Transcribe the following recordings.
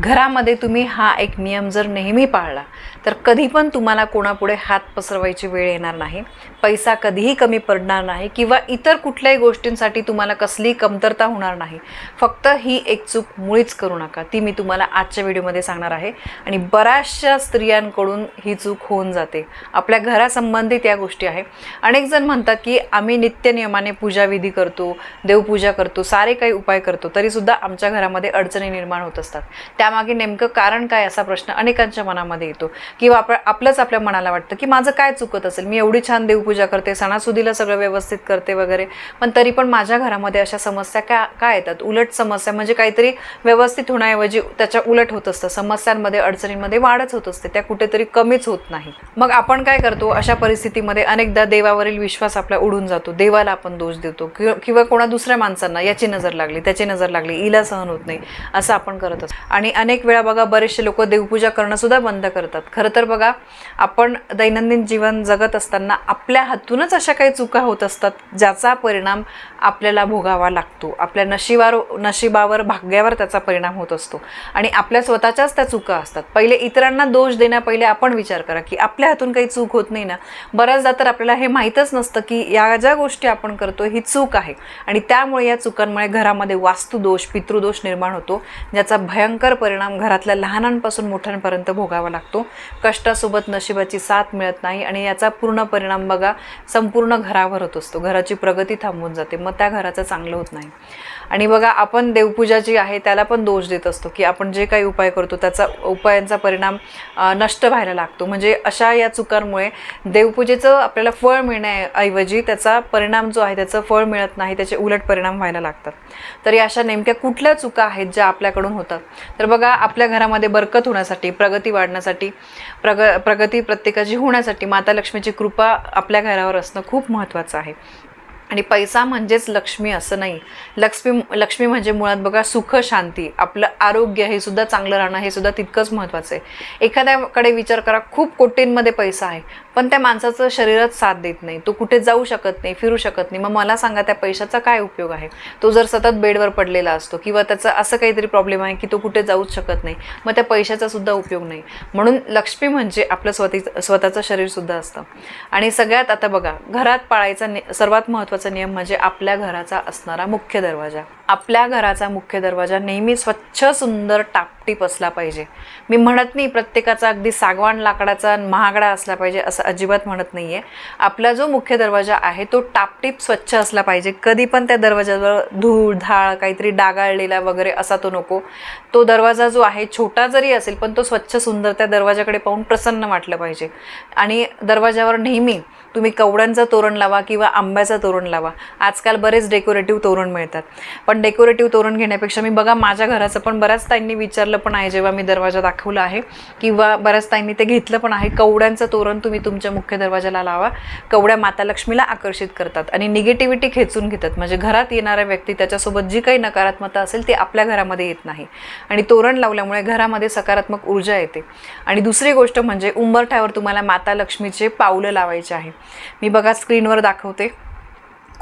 घरामध्ये तुम्ही हा एक नियम जर नेहमी पाळला तर कधी पण तुम्हाला कोणापुढे हात पसरवायची वेळ येणार नाही. पैसा कधीही कमी पडणार नाही किंवा इतर कुठल्याही गोष्टींसाठी तुम्हाला कसलीही कमतरता होणार नाही. फक्त ही एक चूक मुळीच करू नका. ती मी तुम्हाला आजच्या व्हिडिओमध्ये सांगणार आहे. आणि बऱ्याचशा स्त्रियांकडून ही चूक होऊन जाते. आपल्या घरासंबंधित या गोष्टी आहे अनेक जण म्हणतात की आम्ही नित्यनियमाने पूजाविधी करतो देवपूजा करतो सारे काही उपाय करतो तरीसुद्धा आमच्या घरामध्ये अडचणी निर्माण होत असतात. त्यामागे नेमकं कारण काय असा प्रश्न अनेकांच्या मनामध्ये येतो. किंवा आपण आपलंच आपल्या मनाला वाटतं की माझं काय चुकत असेल? मी एवढी छान देवपूजा करते सणासुदीला सगळं व्यवस्थित करते वगैरे. पण तरी पण माझ्या घरामध्ये अशा समस्या का काय येतात? उलट समस्या म्हणजे काहीतरी व्यवस्थित होण्याऐवजी त्याच्या उलट होत असतं. समस्यांमध्ये अडचणींमध्ये वाढच होत असते. त्या कुठेतरी कमीच होत नाही. मग आपण काय करतो? अशा परिस्थितीमध्ये अनेकदा देवावरील विश्वास आपला उडून जातो. देवाला आपण दोष देतो. किंवा कोणा दुसऱ्या माणसांना याची नजर लागली त्याची नजर लागली इला सहन होत नाही असं आपण करत असतो. आणि अनेक वेळा बघा बरेचसे लोक देवपूजा करणंसुद्धा बंद करतात. खरं तर बघा आपण दैनंदिन जीवन जगत असताना आपल्या हातूनच अशा काही चुका होत असतात ज्याचा परिणाम आपल्याला भोगावा लागतो. आपल्या नशिबावर नशिबावर भाग्यावर त्याचा परिणाम होत असतो. आणि आपल्या स्वतःच्याच त्या चुका असतात. पहिले इतरांना दोष देण्यापहिले आपण विचार करा की आपल्या हातून काही चूक होत नाही ना? बऱ्याचदा तर आपल्याला हे माहीतच नसतं की या ज्या गोष्टी आपण करतो ही चूक आहे. आणि त्यामुळे या चुकांमुळे घरामध्ये वास्तुदोष पितृदोष निर्माण होतो ज्याचा भयंकर परिणाम घरातल्या लहानांपासून मोठ्यांपर्यंत भोगावा लागतो. कष्टासोबत नशिबाची साथ मिळत नाही आणि याचा पूर्ण परिणाम बघा संपूर्ण घरावर होत असतो. घराची प्रगती थांबून जाते. मग त्या घराचं चांगलं होत नाही. आणि बघा आपण देवपूजा जी आहे त्याला पण दोष देत असतो की आपण जे काही उपाय करतो त्याचा उपायांचा परिणाम नष्ट व्हायला लागतो. म्हणजे अशा या चुकांमुळे देवपूजेचं आपल्याला फळ मिळण्याऐवजी त्याचा परिणाम जो आहे त्याचं फळ मिळत नाही त्याचे उलट परिणाम व्हायला लागतात. तर या अशा नेमक्या कुठल्या चुका आहेत ज्या आपल्याकडून होतात? तर बघा आपल्या घरामध्ये बरकत होण्यासाठी प्रगती वाढण्यासाठी प्रग प्रगती प्रत्येकाची होण्यासाठी माता लक्ष्मीची कृपा आपल्या घरावर असणं खूप महत्त्वाचं आहे. आणि पैसा म्हणजेच लक्ष्मी असं नाही. लक्ष्मी लक्ष्मी म्हणजे मुळात बघा सुख शांती. आपलं आरोग्य हे सुद्धा चांगलं राहणं हे सुद्धा तितकंच महत्त्वाचं आहे. एखाद्याकडे विचार करा खूप कोटींमध्ये पैसा आहे पण त्या माणसाचं शरीरात साथ देत नाही. तो कुठे जाऊ शकत नाही फिरू शकत नाही. मग मला सांगा त्या पैशाचा काय उपयोग आहे? तो जर सतत बेडवर पडलेला असतो किंवा त्याचा असं काहीतरी प्रॉब्लेम आहे की तो कुठे जाऊच शकत नाही मग त्या पैशाचा सुद्धा उपयोग नाही. म्हणून लक्ष्मी म्हणजे आपलं स्वतः स्वतःचं शरीरसुद्धा असतं. आणि सगळ्यात आता बघा घरात पाळायचा सर्वात महत्त्वाचा नियम म्हणजे आपल्या घराचा असणारा मुख्य दरवाजा. आपल्या घराचा मुख्य दरवाजा नेहमी स्वच्छ सुंदर टापटीप असला पाहिजे. मी म्हणत नाही प्रत्येकाचा अगदी सागवान लाकडाचा महागडा असला पाहिजे असं अजिबात म्हणत नाही आहे आपला जो मुख्य दरवाजा आहे तो टापटीप स्वच्छ असला पाहिजे. कधी पण त्या दरवाजावर धूळ धाळ काहीतरी डागाळलेला वगैरे असा तो नको. तो दरवाजा जो आहे छोटा जरी असेल पण तो स्वच्छ सुंदर त्या दरवाजाकडे पाहून प्रसन्न वाटलं पाहिजे. आणि दरवाजावर नेहमी तुम्ही कवड्यांचं तोरण लावा किंवा आंब्याचं तोरण लावा. आजकाल बरेच डेकोरेटिव्ह तोरण मिळतात. पण डेकोरेटिव्ह तोरण घेण्यापेक्षा मी बघा माझ्या घराचं पण बऱ्याच ताईंनी विचारलं पण आहे जेव्हा मी दरवाजा दाखवला आहे किंवा बऱ्याच ताईंनी ते घेतलं पण आहे कवड्यांचं तोरण तुम्ही तुमच्या मुख्य दरवाजाला लावा कवड्या माता लक्ष्मीला आकर्षित करतात आणि निगेटिव्हिटी खेचून घेतात. म्हणजे घरात येणाऱ्या व्यक्ती त्याच्यासोबत जी काही नकारात्मकता असेल ती आपल्या घरामध्ये येत नाही. आणि तोरण लावल्यामुळे घरामध्ये सकारात्मक ऊर्जा येते. आणि दुसरी गोष्ट म्हणजे उंबरठ्यावर तुम्हाला माता लक्ष्मीचे पावलं लावायचे आहे. मी बघा स्क्रीनवर दाखवते.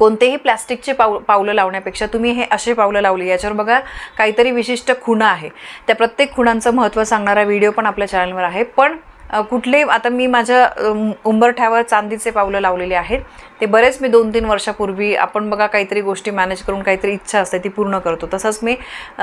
कोणतेही प्लॅस्टिकचे पाऊ पावलं लावण्यापेक्षा तुम्ही हे असे पावलं लावली याच्यावर बघा काहीतरी विशिष्ट खुणा आहे. त्या प्रत्येक खुणांचं महत्त्व सांगणारा व्हिडिओ पण आपल्या चॅनलवर आहे. पण कुठले आता मी माझ्या उंबरठ्यावर चांदीचे पावलं लावलेले आहेत. ते बरेच मी दोन तीन वर्षापूर्वी आपण बघा काहीतरी गोष्टी मॅनेज करून काहीतरी इच्छा असते ती पूर्ण करतो. तसंच मी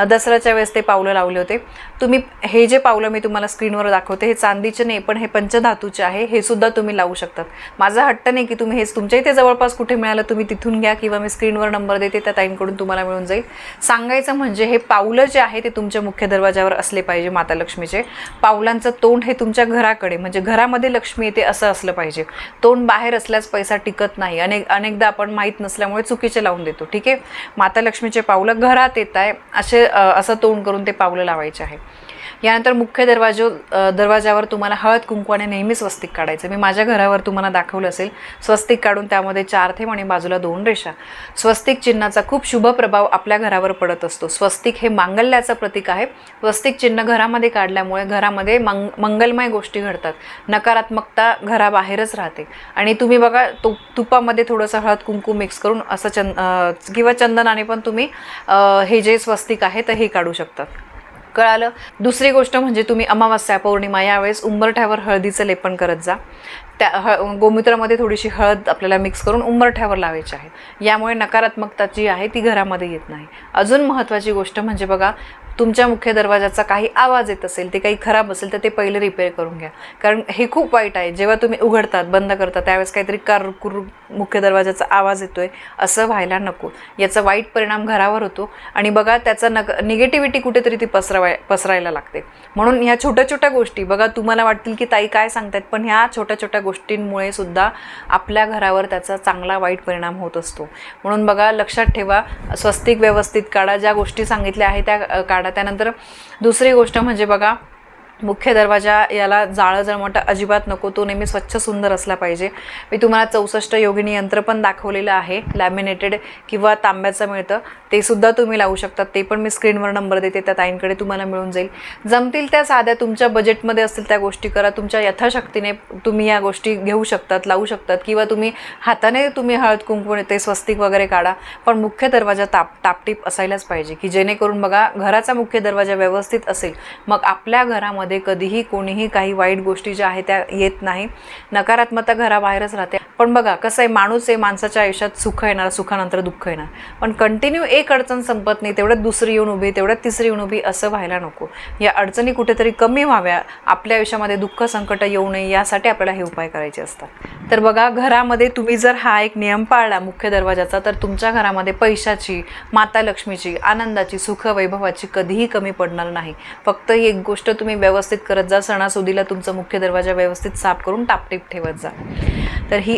दसऱ्याच्या वेळेस ते पावलं लावले होते. तुम्ही हे जे पावलं मी तुम्हाला स्क्रीनवर दाखवते हे चांदीचे नाही पण हे पंचधातूचे आहे हे सुद्धा तुम्ही लावू शकतात. माझा हट्ट नाही की तुम्ही हेच तुमच्या इथे जवळपास कुठे मिळालं तुम्ही तिथून घ्या किंवा मी स्क्रीनवर नंबर देते त्या ताईंकडून तुम्हाला मिळून जाईल. सांगायचं म्हणजे हे पावलं जे आहे ते तुमच्या मुख्य दरवाजावर असले पाहिजे माता लक्ष्मीचे. पावलांचं तोंड हे तुमच्या घरा घराकडे म्हणजे घरामध्ये लक्ष्मी येते असं असलं पाहिजे. तोंड बाहेर असल्यास पैसा टिकत नाही. अनेक अनेकदा आपण माहीत नसल्यामुळे चुकीचे लावून देतो. ठीक आहे? माता लक्ष्मीचे पावलं घरात येत आहे. असे असं तोंड करून ते पावलं लावायचे आहे. यानंतर मुख्य दरवाजो दरवाजावर तुम्हाला हळद कुंकवाने नेहमी स्वस्तिक काढायचं मी माझ्या घरावर तुम्हाला दाखवलं असेल स्वस्तिक काढून त्यामध्ये चार थेंब आणि बाजूला दोन रेषा. स्वस्तिक चिन्हाचा खूप शुभ प्रभाव आपल्या घरावर पडत असतो. स्वस्तिक हे मांगल्याचं प्रतीक आहे. स्वस्तिक चिन्ह घरामध्ये काढल्यामुळे घरामध्ये मंग मंगलमय गोष्टी घडतात. नकारात्मकता घराबाहेरच राहते. आणि तुम्ही बघा तु तुपामध्ये थोडंसं हळद कुंकू मिक्स करून असं चंद किंवा चंदनाने पण तुम्ही हे जे स्वस्तिक आहे तर हे काढू शकतात. कळालं. दुसरी गोष्ट म्हणजे तुम्ही अमावस्या पौर्णिमा यावेळेस उंबरठ्यावर हळदीचं लेपन करत जा. त्या ह गोमूत्रामध्ये थोडीशी हळद आपल्याला मिक्स करून उंबरठ्यावर लावायची आहे. यामुळे नकारात्मकता जी आहे ती घरामध्ये येत नाही. अजून महत्त्वाची गोष्ट म्हणजे बघा तुमच्या मुख्य दरवाजाचा काही आवाज येत असेल ते काही खराब असेल तर ते पहिले रिपेअर करून घ्या. कारण हे खूप वाईट आहे. जेव्हा तुम्ही उघडतात बंद करता त्यावेळेस काहीतरी कार कुर मुख्य दरवाजाचा आवाज येतोय असं व्हायला नको. याचा वाईट परिणाम घरावर होतो आणि बघा त्याचा नग निगेटिव्हिटी कुठेतरी ती पसरवाय पसरायला लागते. म्हणून ह्या छोट्या छोट्या गोष्टी बघा तुम्हाला वाटतील की ताई काय सांगतायत पण ह्या छोट्या छोट्या गोष्टींमुळे सुद्धा आपल्या घरावर त्याचा चांगला वाईट परिणाम होत असतो. म्हणून बघा लक्षात ठेवा स्वस्तिक व्यवस्थित काढा. ज्या गोष्टी सांगितल्या आहेत त्या काढा. त्यानंतर दुसरी गोष्ट म्हणजे बघा मुख्य दरवाजा याला जाळं जळमटं अजिबात नको तो नेहमी स्वच्छ सुंदर असला पाहिजे. मी तुम्हाला चौसष्ट योगिनी यंत्र पण दाखवलेलं आहे लॅमिनेटेड किंवा तांब्याचं मिळतं. ते सुद्धा तुम्ही लावू शकता ते पण मी स्क्रीनवर नंबर देते त्या ताईंकडे तुम्हाला मिळून जाईल. जमतील त्या साध्या तुमच्या बजेटमध्ये असतील त्या गोष्टी करा तुमच्या यथाशक्तीने तुम्ही या गोष्टी घेऊ शकतात लावू शकतात किंवा तुम्ही हाताने तुम्ही हळद कुंकू ते स्वस्तिक वगैरे काढा पण मुख्य दरवाजा ताप टापटीप असायलाच पाहिजे की जेणेकरून बघा घराचा मुख्य दरवाजा व्यवस्थित असेल मग आपल्या घरामध्ये घरामध्ये कधीही कोणीही काही वाईट गोष्टी ज्या आहेत त्या येत नाही. नकारात्मकता घराबाहेरच राहते. पण बघा कसं आहे माणूस आहे माणसाच्या आयुष्यात सुख येणार सुखानंतर दुःख येणार. पण कंटिन्यू एक अडचण संपत नाही तेवढ्यात दुसरी येऊन उभी तेवढ्यात तिसरी येऊन उभी असं व्हायला नको. या अडचणी कुठेतरी कमी व्हाव्या आपल्या आयुष्यामध्ये दुःख संकट येऊ नये यासाठी आपल्याला हे उपाय करायचे असतात. तर बघा घरामध्ये तुम्ही जर हा एक नियम पाळला मुख्य दरवाजाचा तर तुमच्या घरामध्ये पैशाची माता लक्ष्मीची आनंदाची सुख वैभवाची कधीही कमी पडणार नाही. फक्त ही एक गोष्ट तुम्ही व्यवस्थित करत जा सणासुदीला तुमचा मुख्य दरवाजा व्यवस्थित साफ करून टापटीप ठेवत जा. तर ही